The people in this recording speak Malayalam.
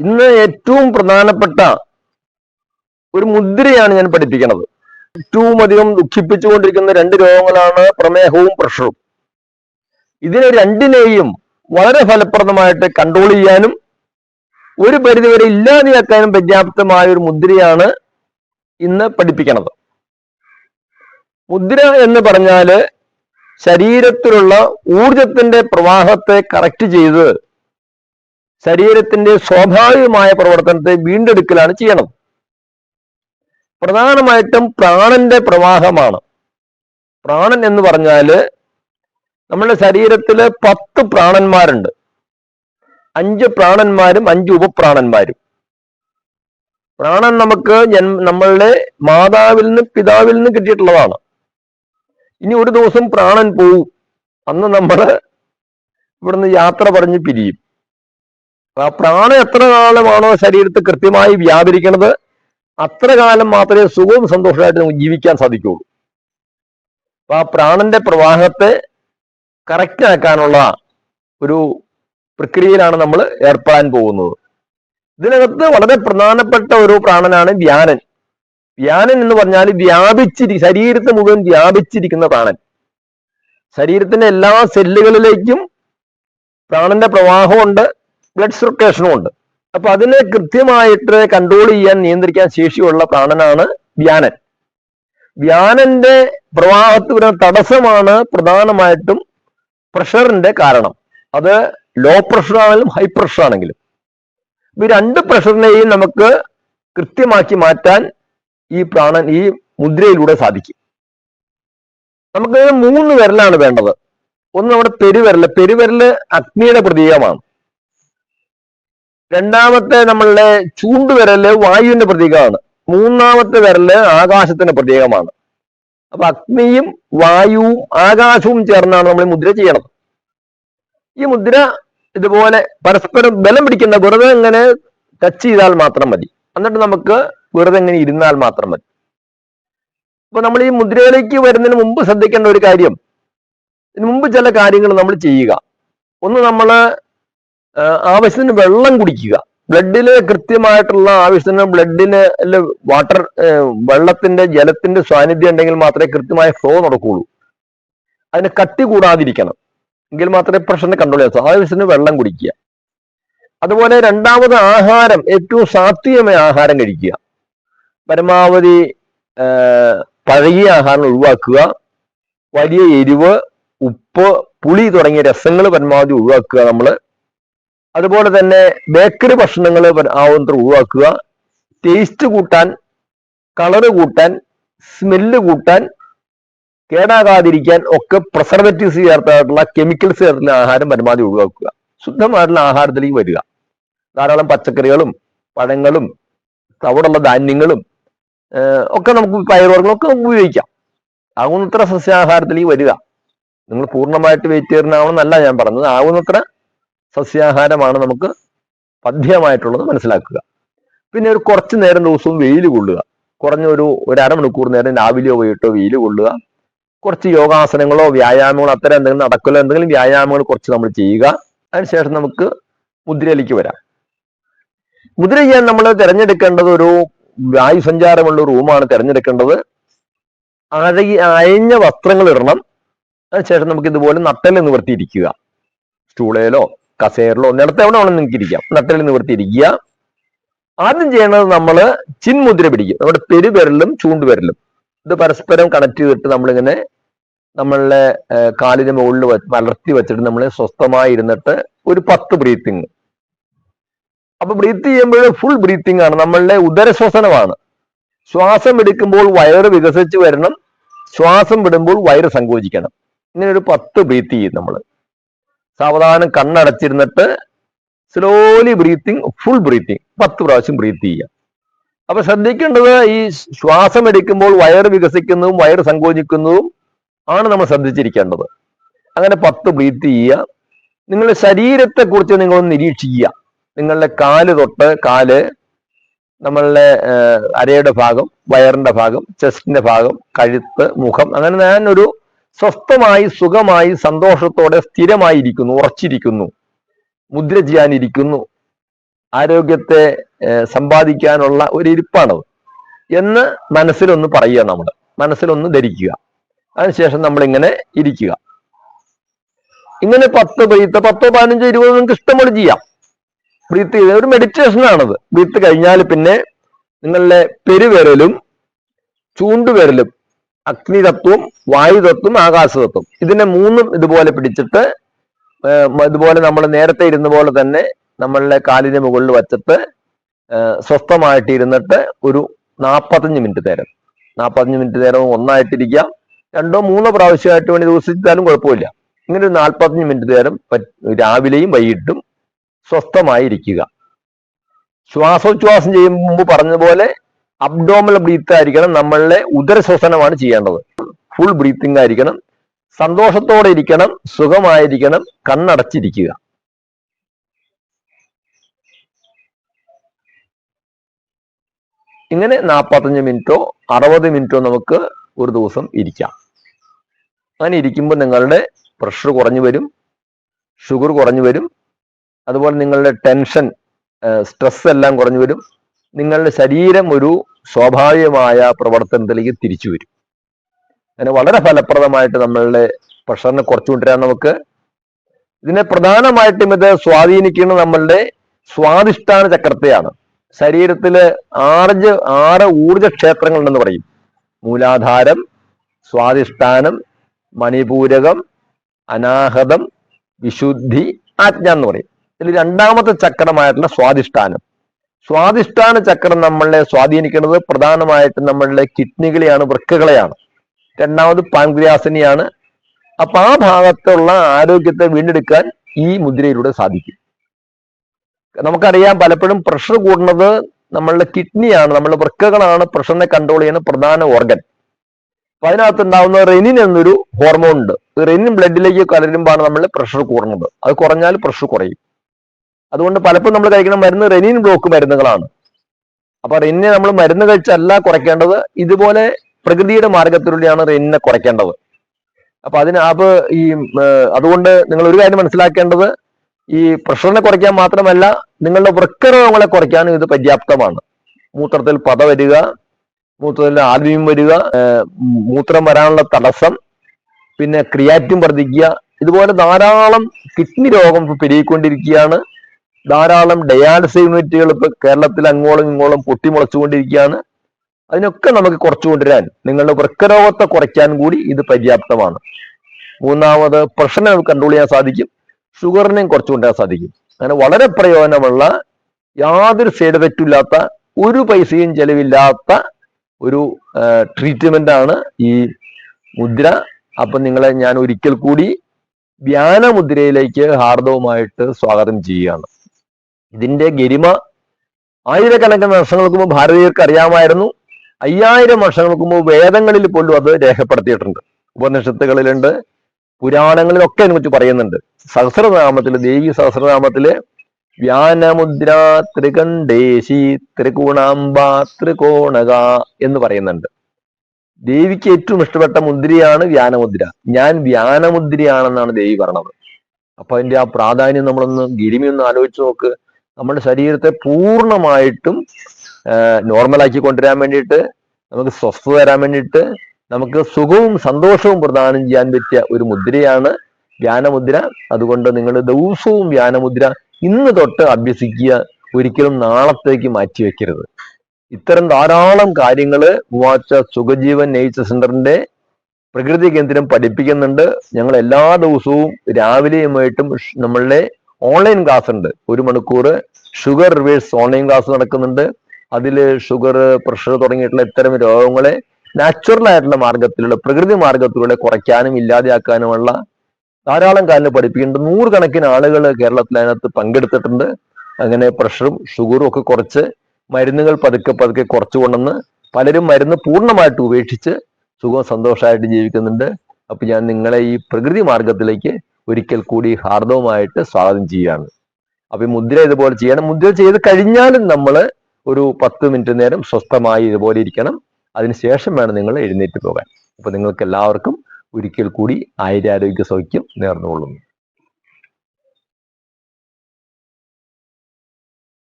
ഇന്ന് ഏറ്റവും പ്രധാനപ്പെട്ട ഒരു മുദ്രയാണ് ഞാൻ പഠിപ്പിക്കുന്നത് ഏറ്റവും അധികം ദുഃഖിപ്പിച്ചുകൊണ്ടിരിക്കുന്ന രണ്ട് രോഗങ്ങളാണ് പ്രമേഹവും പ്രഷറും. ഇതിനെ രണ്ടിനെയും വളരെ ഫലപ്രദമായിട്ട് കൺട്രോൾ ചെയ്യാനും ഒരു പരിധിവരെ ഇല്ലാതെയാക്കാനും പര്യാപ്തമായ ഒരു മുദ്രയാണ് ഇന്ന് പഠിപ്പിക്കുന്നത് മുദ്ര എന്ന് പറഞ്ഞാൽ ശരീരത്തിലുള്ള ഊർജത്തിന്റെ പ്രവാഹത്തെ കറക്റ്റ് ചെയ്ത് ശരീരത്തിന്റെ സ്വാഭാവികമായ പ്രവർത്തനത്തെ വീണ്ടെടുക്കലാണ് ചെയ്യണം. പ്രധാനമായിട്ടും പ്രാണന്റെ പ്രവാഹമാണ്. പ്രാണൻ എന്ന് പറഞ്ഞാൽ നമ്മുടെ ശരീരത്തിൽ പത്ത് പ്രാണന്മാരുണ്ട്. അഞ്ച് പ്രാണന്മാരും അഞ്ച് ഉപപ്രാണന്മാരും. പ്രാണൻ നമുക്ക് നമ്മളുടെ മാതാവിൽ നിന്ന് പിതാവിൽ നിന്ന് കിട്ടിയിട്ടുള്ളതാണ്. ഇനി ഒരു ദിവസം പ്രാണൻ പോവും. അന്ന് നമ്മൾ ഇവിടുന്ന് യാത്ര പറഞ്ഞ് പിരിയും. ആ പ്രാണൻ എത്ര കാലമാണോ ശരീരത്തിൽ കൃത്യമായി വ്യാപരിക്കുന്നത് അത്ര കാലം മാത്രമേ സുഖവും സന്തോഷമായിട്ട് നമുക്ക് ജീവിക്കാൻ സാധിക്കുള്ളൂ അപ്പൊ ആ പ്രാണന്റെ പ്രവാഹത്തെ കറക്റ്റ് ആക്കാനുള്ള ഒരു പ്രക്രിയയിലാണ് നമ്മൾ ഏർപ്പെടാൻ പോകുന്നത്. ഇതിനകത്ത് വളരെ പ്രധാനപ്പെട്ട ഒരു പ്രാണനാണ് ധ്യാനൻ ധ്യാനൻ എന്ന് പറഞ്ഞാൽ വ്യാപിച്ചിരി ശരീരത്തെ മുഴുവൻ വ്യാപിച്ചിരിക്കുന്ന പ്രാണൻ. ശരീരത്തിന്റെ എല്ലാ സെല്ലുകളിലേക്കും പ്രാണന്റെ പ്രവാഹമുണ്ട്. ബ്ലഡ് സർക്കുലേഷനും ഉണ്ട്. അപ്പൊ അതിനെ കൃത്യമായിട്ട് കൺട്രോൾ ചെയ്യാൻ നിയന്ത്രിക്കാൻ ശേഷിയുള്ള പ്രാണനാണ് വ്യാനൻ. വ്യാനന്റെ പ്രവാഹത്തിൽ വരുന്ന തടസ്സമാണ് പ്രധാനമായിട്ടും പ്രഷറിന്റെ കാരണം. അത് ലോ പ്രഷർ ആണെങ്കിലും ഹൈ പ്രഷർ ആണെങ്കിലും. ഈ രണ്ട് പ്രഷറിനെയും നമുക്ക് കൃത്യമാക്കി മാറ്റാൻ ഈ പ്രാണൻ ഈ മുദ്രയിലൂടെ സാധിക്കും. നമുക്ക് മൂന്ന് വിരലാണ് വേണ്ടത്. ഒന്ന് നമ്മുടെ പെരുവിരൽ. പെരുവിരൽ അഗ്നിയുടെ പ്രതീകമാണ്. രണ്ടാമത്തെ നമ്മളുടെ ചൂണ്ടുവിരൽ വായുവിന്റെ പ്രതീകമാണ്. മൂന്നാമത്തെ വിരൽ ആകാശത്തിന്റെ പ്രതീകമാണ്. അപ്പൊ അഗ്നിയും വായുവും ആകാശവും ചേർന്നാണ് നമ്മൾ മുദ്ര ചെയ്യണത്. ഈ മുദ്ര ഇതുപോലെ പരസ്പരം ബലം പിടിക്കുന്ന വെറുതെ ഇങ്ങനെ ടച്ച് ചെയ്താൽ മാത്രം മതി. എന്നിട്ട് നമുക്ക് വെറുതെ ഇങ്ങനെ ഇരുന്നാൽ മാത്രം മതി. അപ്പൊ നമ്മൾ ഈ മുദ്രയിലേക്ക് വരുന്നതിന് മുമ്പ് ശ്രദ്ധിക്കേണ്ട ഒരു കാര്യം. ഇതിനു മുമ്പ് ചില കാര്യങ്ങൾ നമ്മൾ ചെയ്യുക. ഒന്ന് നമ്മൾ ആവശ്യത്തിന് വെള്ളം കുടിക്കുക. ബ്ലഡിൽ കൃത്യമായിട്ടുള്ള ആവശ്യത്തിന് ബ്ലഡിന് വാട്ടർ വെള്ളത്തിന്റെ ജലത്തിന്റെ സാന്നിധ്യം ഉണ്ടെങ്കിൽ മാത്രമേ കൃത്യമായ ഫ്ലോ നടക്കുകയുള്ളൂ അതിന് കട്ടി കൂടാതിരിക്കണം. എങ്കിൽ മാത്രമേ പ്രഷറിനെ കൺട്രോൾ ചെയ്യാൻ ആവശ്യത്തിന് വെള്ളം കുടിക്കുക. അതുപോലെ രണ്ടാമത് ആഹാരം. ഏറ്റവും സാത്വികമായ ആഹാരം കഴിക്കുക. പരമാവധി പഴകിയ ആഹാരം ഒഴിവാക്കുക. വലിയ എരിവ് ഉപ്പ് പുളി തുടങ്ങിയ രസങ്ങൾ പരമാവധി ഒഴിവാക്കുക നമ്മൾ അതുപോലെ തന്നെ ബേക്കറി ഭക്ഷണങ്ങൾ ആവുന്നത്ര ഒഴിവാക്കുക. ടേസ്റ്റ് കൂട്ടാൻ കളറ് കൂട്ടാൻ സ്മെല്ല് കൂട്ടാൻ കേടാകാതിരിക്കാൻ ഒക്കെ പ്രസർവേറ്റീവ്സ് ചേർത്തായിട്ടുള്ള കെമിക്കൽസ് ചേർത്തുള്ള ആഹാരം പരമാവധി ഒഴിവാക്കുക. ശുദ്ധമായിട്ടുള്ള ആഹാരത്തിലേക്ക് വരിക. ധാരാളം പച്ചക്കറികളും പഴങ്ങളും തവിടുള്ള ധാന്യങ്ങളും ഒക്കെ നമുക്ക് പയറുവർഗങ്ങളൊക്കെ നമുക്ക് ഉപയോഗിക്കാം. ആകുന്നത്ര സസ്യാഹാരത്തിലേക്ക് വരിക. നിങ്ങൾ പൂർണമായിട്ട് വെജിറ്റേറിയൻ ഞാൻ പറഞ്ഞത്. ആവുന്നത്ര സസ്യാഹാരമാണ് നമുക്ക് പഥ്യമായിട്ടുള്ളത് മനസ്സിലാക്കുക. പിന്നെ ഒരു കുറച്ച് നേരം ദിവസവും വെയിൽ കൊള്ളുക. കുറഞ്ഞ ഒരു ഒരു അരമണിക്കൂർ നേരം രാവിലെയോ വൈകിട്ടോ വെയിൽ കൊള്ളുക. കുറച്ച് യോഗാസനങ്ങളോ വ്യായാമങ്ങളോ അത്തരം എന്തെങ്കിലും നടക്കലോ എന്തെങ്കിലും വ്യായാമങ്ങൾ കുറച്ച് നമ്മൾ ചെയ്യുക. അതിനുശേഷം നമുക്ക് മുദ്രയിലേക്ക് വരാം. മുദ്ര ചെയ്യാൻ നമ്മൾ തിരഞ്ഞെടുക്കേണ്ടത് ഒരു വായു സഞ്ചാരമുള്ള റൂമാണ് തിരഞ്ഞെടുക്കേണ്ടത്. അഴകി അയഞ്ഞ വസ്ത്രങ്ങൾ ഇടണം. അതിനുശേഷം നമുക്ക് ഇതുപോലെ നട്ടൽ നിവർത്തിയിരിക്കുക. സ്റ്റൂളയിലോ കസേരയിലോ നിലത്ത് എവിടെ വേണം നിങ്ങൾക്ക് ഇരിക്കാം. നട്ടലിൽ നിവർത്തിയിരിക്കുക ആദ്യം ചെയ്യേണ്ടത് നമ്മൾ ചിൻമുദ്ര പിടിക്കും നമ്മുടെ പെരുവിരലും ചൂണ്ടുവിരലും ഇത് പരസ്പരം കണക്ട് ചെയ്തിട്ട് നമ്മളിങ്ങനെ നമ്മളുടെ കാലിന് മുകളിൽ മലർത്തി വെച്ചിട്ട് നമ്മൾ സ്വസ്ഥമായി ഇരുന്നിട്ട് ഒരു പത്ത് ബ്രീത്തിങ് അപ്പൊ ബ്രീത്ത് ചെയ്യുമ്പോൾ ഫുൾ ബ്രീത്തിങ് ആണ്. നമ്മളുടെ ഉദരശ്വസനമാണ്. ശ്വാസം എടുക്കുമ്പോൾ വയറ് വികസിച്ച് വരണം. ശ്വാസം വിടുമ്പോൾ വയറ് സങ്കോചിക്കണം. ഇങ്ങനെ ഒരു പത്ത് ബ്രീത്ത് ചെയ്യും നമ്മൾ സാവധാനം കണ്ണടച്ചിരുന്നിട്ട് സ്ലോലി ബ്രീത്തിങ് ഫുൾ ബ്രീത്തിങ് പത്ത് പ്രാവശ്യം ബ്രീത്ത് ചെയ്യുക. അപ്പൊ ശ്രദ്ധിക്കേണ്ടത് ഈ ശ്വാസം എടുക്കുമ്പോൾ വയറ് വികസിക്കുന്നതും വയറ് സങ്കോചിക്കുന്നതും ആണ് നമ്മൾ ശ്രദ്ധിച്ചിരിക്കേണ്ടത്. അങ്ങനെ പത്ത് ബ്രീത്ത് ചെയ്യുക. നിങ്ങളുടെ ശരീരത്തെ കുറിച്ച് നിങ്ങളൊന്ന് നിരീക്ഷിക്കുക. നിങ്ങളുടെ കാൽ തൊട്ട് കാൽ നമ്മളുടെ അരയുടെ ഭാഗം വയറിന്റെ ഭാഗം ചെസ്റ്റിന്റെ ഭാഗം കഴുത്ത് മുഖം അങ്ങനെ ഞാൻ ഒരു സ്വസ്ഥമായി സുഖമായി സന്തോഷത്തോടെ സ്ഥിരമായി ഇരിക്കുന്നു ഉറച്ചിരിക്കുന്നു മുദ്ര ചെയ്യാനിരിക്കുന്നു. ആരോഗ്യത്തെ സമ്പാദിക്കാനുള്ള ഒരു ഇരിപ്പാണത് എന്ന് മനസ്സിലൊന്ന് പറയുക നമ്മൾ മനസ്സിലൊന്ന് ധരിക്കുക. അതിനുശേഷം നമ്മൾ ഇങ്ങനെ ഇരിക്കുക. ഇങ്ങനെ പത്ത് ബ്രീത്ത് പത്തോ പതിനഞ്ചോ ഇരുപതോ നിങ്ങൾക്ക് ഇഷ്ടമുള്ള പോലെ ചെയ്യാം. ബ്രീത്ത് ചെയ്ത് ഒരു മെഡിറ്റേഷൻ ആണത് ബ്രീത്ത് കഴിഞ്ഞാൽ പിന്നെ നിങ്ങളുടെ പെരുവിരലും ചൂണ്ടുവിരലും അഗ്നിതത്വം വായുതത്വം ആകാശതത്വം ഇതിനെ മൂന്നും ഇതുപോലെ പിടിച്ചിട്ട് ഇതുപോലെ നമ്മൾ നേരത്തെ ഇരുന്ന പോലെ തന്നെ നമ്മളുടെ കാലിന് മുകളിൽ വച്ചിട്ട് സ്വസ്ഥമായിട്ടിരുന്നിട്ട് ഒരു നാൽപ്പത്തഞ്ച് മിനിറ്റ് നേരം. നാൽപ്പത്തഞ്ച് മിനിറ്റ് നേരം ഒന്നായിട്ടിരിക്കാം രണ്ടോ മൂന്നോ പ്രാവശ്യമായിട്ട് വേണ്ടി ദിവസിച്ചാലും കുഴപ്പമില്ല. ഇങ്ങനെ ഒരു നാൽപ്പത്തഞ്ച് മിനിറ്റ് നേരം രാവിലെയും വൈകിട്ടും സ്വസ്ഥമായി ഇരിക്കുക ശ്വാസോച്ഛ്വാസം ചെയ്യുമ്പോൾ പറഞ്ഞതുപോലെ അബ്ഡോമൽ ബ്രീത്ത് ആയിരിക്കണം നമ്മളുടെ ഉദരശ്വസനമാണ് ചെയ്യേണ്ടത്. ഫുൾ ബ്രീത്തിങ് ആയിരിക്കണം. സന്തോഷത്തോടെ ഇരിക്കണം. സുഖമായിരിക്കണം. കണ്ണടച്ചിരിക്കുക. ഇങ്ങനെ നാൽപ്പത്തഞ്ച് മിനിറ്റോ അറുപത് മിനിറ്റോ നമുക്ക് ഒരു ദിവസം ഇരിക്കാം. അങ്ങനെ ഇരിക്കുമ്പോൾ നിങ്ങളുടെ പ്രഷർ കുറഞ്ഞു വരും. ഷുഗർ കുറഞ്ഞു വരും. അതുപോലെ നിങ്ങളുടെ ടെൻഷൻ സ്ട്രെസ് എല്ലാം കുറഞ്ഞു വരും. നിങ്ങളുടെ ശരീരം ഒരു സ്വാഭാവികമായ പ്രവർത്തനത്തിലേക്ക് തിരിച്ചു വരും. അങ്ങനെ വളരെ ഫലപ്രദമായിട്ട് നമ്മളുടെ പ്രഷറിനെ കുറച്ചു കൊണ്ടുവരാൻ നമുക്ക്. ഇതിനെ പ്രധാനമായിട്ടും ഇത് സ്വാധീനിക്കുന്നത് നമ്മളുടെ സ്വാധിഷ്ഠാന ചക്രത്തെയാണ്. ശരീരത്തിൽ ആറ് ആറ് ഊർജ ക്ഷേത്രങ്ങൾ ഉണ്ടെന്ന് പറയും. മൂലാധാരം സ്വാധിഷ്ഠാനം മണിപൂരകം അനാഹതം വിശുദ്ധി ആജ്ഞ എന്ന് പറയും. ഇതിൽ രണ്ടാമത്തെ ചക്രമായിട്ടുള്ള സ്വാധിഷ്ഠാനം. സ്വാധിഷ്ഠാന ചക്രം നമ്മളെ സ്വാധീനിക്കുന്നത് പ്രധാനമായിട്ടും നമ്മളുടെ കിഡ്നികളെയാണ് വൃക്കകളെയാണ്. രണ്ടാമത് പാൻക്രിയാസിനെയാണ്. അപ്പൊ ആ ഭാഗത്തുള്ള ആരോഗ്യത്തെ വീണ്ടെടുക്കാൻ ഈ മുദ്രയിലൂടെ സാധിക്കും. നമുക്കറിയാം പലപ്പോഴും പ്രഷർ കൂടുന്നത് നമ്മളുടെ കിഡ്നിയാണ് നമ്മളുടെ വൃക്കകളാണ് പ്രഷറിനെ കൺട്രോൾ ചെയ്യുന്ന പ്രധാന ഓർഗൻ അപ്പൊ അതിനകത്ത് ഉണ്ടാവുന്ന റെനിൻ എന്നൊരു ഹോർമോൺ ഉണ്ട്. റെനിൻ ബ്ലഡിലേക്ക് കലരുമ്പോഴാണ് നമ്മൾ പ്രഷർ കൂടുന്നത്. അത് കുറഞ്ഞാൽ പ്രഷർ കുറയും. അതുകൊണ്ട് പലപ്പോഴും നമ്മൾ കഴിക്കുന്ന മരുന്ന് റെനിൻ ബ്ലോക്ക് മരുന്നുകളാണ്. അപ്പൊ റെനിനെ നമ്മൾ മരുന്ന് കഴിച്ചല്ല കുറയ്ക്കേണ്ടത് ഇതുപോലെ പ്രകൃതിയുടെ മാർഗത്തിലൂടെയാണ് റെനിനെ കുറയ്ക്കേണ്ടത്. അപ്പൊ അതിന് അപ്പൊ ഈ അതുകൊണ്ട് നിങ്ങൾ ഒരു കാര്യം മനസ്സിലാക്കേണ്ടത് ഈ പ്രഷറിനെ കുറയ്ക്കാൻ മാത്രമല്ല നിങ്ങളുടെ വൃക്കരോഗങ്ങളെ കുറയ്ക്കാനും ഇത് പര്യാപ്തമാണ്. മൂത്രത്തിൽ പത വരിക മൂത്രത്തിൽ ആദ്യം വരിക മൂത്രം വരാനുള്ള തടസ്സം പിന്നെ ക്രിയാറ്റിൻ വർദ്ധിക്കുക ഇതുപോലെ ധാരാളം കിഡ്നി രോഗം പെരുകിക്കൊണ്ടിരിക്കുകയാണ്. ധാരാളം ഡയാലിസിസ് യൂണിറ്റുകൾ ഇപ്പൊ കേരളത്തിൽ അങ്ങോളം ഇങ്ങോളം പൊട്ടിമുളച്ചുകൊണ്ടിരിക്കുകയാണ്. അതിനൊക്കെ നമുക്ക് കുറച്ചു കൊണ്ടുവരാൻ നിങ്ങളുടെ വൃക്കരോഗത്തെ കുറയ്ക്കാൻ കൂടി ഇത് പര്യാപ്തമാണ്. മൂന്നാമത് പ്രഷറിനെ നമുക്ക് കൺട്രോൾ ചെയ്യാൻ സാധിക്കും. ഷുഗറിനെയും കുറച്ചു കൊണ്ടുവരാൻ സാധിക്കും. അങ്ങനെ വളരെ പ്രയോജനമുള്ള യാതൊരു സൈഡ് എഫക്റ്റും ഇല്ലാത്ത ഒരു പൈസയും ചെലവില്ലാത്ത ഒരു ട്രീറ്റ്മെന്റ് ആണ് ഈ മുദ്ര. അപ്പൊ നിങ്ങളെ ഞാൻ ഒരിക്കൽ കൂടി ധ്യാന മുദ്രയിലേക്ക് ഹാർദവുമായിട്ട് സ്വാഗതം ചെയ്യുകയാണ്. ഇതിന്റെ ഗരിമ ആയിരക്കണക്കിന് വർഷങ്ങൾക്ക് മുമ്പ് ഭാരതീയർക്ക് അറിയാമായിരുന്നു. അയ്യായിരം വർഷങ്ങൾക്ക് മുമ്പ് വേദങ്ങളിൽ പോലും അത് രേഖപ്പെടുത്തിയിട്ടുണ്ട്. ഉപനിഷത്തുകളിലുണ്ട് പുരാണങ്ങളിലൊക്കെ അതിനെക്കുറിച്ച് പറയുന്നുണ്ട്. സഹസ്രനാമത്തിൽ ദേവി സഹസ്രനാമത്തിൽ വ്യാനമുദ്ര ത്രികണ്ഠേശി ത്രികോണാംബ ത്രികോണക എന്ന് പറയുന്നുണ്ട്. ദേവിക്ക് ഏറ്റവും ഇഷ്ടപ്പെട്ട മുദ്രയാണ് വ്യാനമുദ്ര. ഞാൻ വ്യാനമുദ്രയാണെന്നാണ് ദേവി പറഞ്ഞത്. അപ്പൊ അതിന്റെ ആ പ്രാധാന്യം നമ്മളൊന്ന് ഗിരിമി ഒന്ന് ആലോചിച്ച് നോക്ക്. നമ്മുടെ ശരീരത്തെ പൂർണമായിട്ടും നോർമലാക്കി കൊണ്ടുവരാൻ വേണ്ടിയിട്ട് നമുക്ക് സ്വസ്ഥത തരാൻ വേണ്ടിയിട്ട് നമുക്ക് സുഖവും സന്തോഷവും പ്രദാനം ചെയ്യാൻ പറ്റിയ ഒരു മുദ്രയാണ് ധ്യാനമുദ്ര. അതുകൊണ്ട് നിങ്ങൾ ദിവസവും ധ്യാനമുദ്ര ഇന്ന് തൊട്ട് അഭ്യസിക്കുക ഒരിക്കലും നാളത്തേക്ക് മാറ്റി വെക്കരുത്. ഇത്തരം ധാരാളം കാര്യങ്ങൾ മൂവാച്ച സുഖജീവൻ നേച്ചർ സെന്ററിന്റെ പ്രകൃതി കേന്ദ്രം പഠിപ്പിക്കുന്നുണ്ട്. ഞങ്ങൾ എല്ലാ ദിവസവും രാവിലെയുമായിട്ടും നമ്മളുടെ ഓൺലൈൻ ക്ലാസ് ഉണ്ട്. ഒരു മണിക്കൂർ ഷുഗർ റിവേഴ്സ് ഓൺലൈൻ ക്ലാസ് നടക്കുന്നുണ്ട്. അതിൽ ഷുഗർ പ്രഷർ തുടങ്ങിയിട്ടുള്ള ഇത്തരം രോഗങ്ങളെ നാച്ചുറൽ ആയിട്ടുള്ള മാർഗത്തിലൂടെ പ്രകൃതി മാർഗത്തിലൂടെ കുറയ്ക്കാനും ഇല്ലാതെയാക്കാനുമുള്ള ധാരാളം കാലം പഠിപ്പിക്കുന്നുണ്ട്. നൂറുകണക്കിന് ആളുകൾ കേരളത്തിൽ അതിനകത്ത് പങ്കെടുത്തിട്ടുണ്ട്. അങ്ങനെ പ്രഷറും ഷുഗറും ഒക്കെ കുറച്ച് മരുന്നുകൾ പതുക്കെ പതുക്കെ കുറച്ചു കൊണ്ടുവന്ന് പലരും മരുന്ന് പൂർണമായിട്ട് ഉപേക്ഷിച്ച് സുഖം സന്തോഷമായിട്ട് ജീവിക്കുന്നുണ്ട്. അപ്പൊ ഞാൻ നിങ്ങളെ ഈ പ്രകൃതി മാർഗത്തിലേക്ക് ഒരിക്കൽ കൂടി ഹാർദവുമായിട്ട് സ്വാഗതം ചെയ്യുകയാണ്. അപ്പൊ മുദ്ര ഇതുപോലെ ചെയ്യണം. മുദ്ര ചെയ്ത് കഴിഞ്ഞാലും നമ്മൾ ഒരു പത്ത് മിനിറ്റ് നേരം സ്വസ്ഥമായി ഇതുപോലെ ഇരിക്കണം. അതിനുശേഷം വേണം നിങ്ങൾ എഴുന്നേറ്റ് പോകാൻ. അപ്പൊ നിങ്ങൾക്ക് എല്ലാവർക്കും ഒരിക്കൽ കൂടി ആയിരാരോഗ്യ സൗഖ്യം നേർന്നുകൊള്ളുന്നു.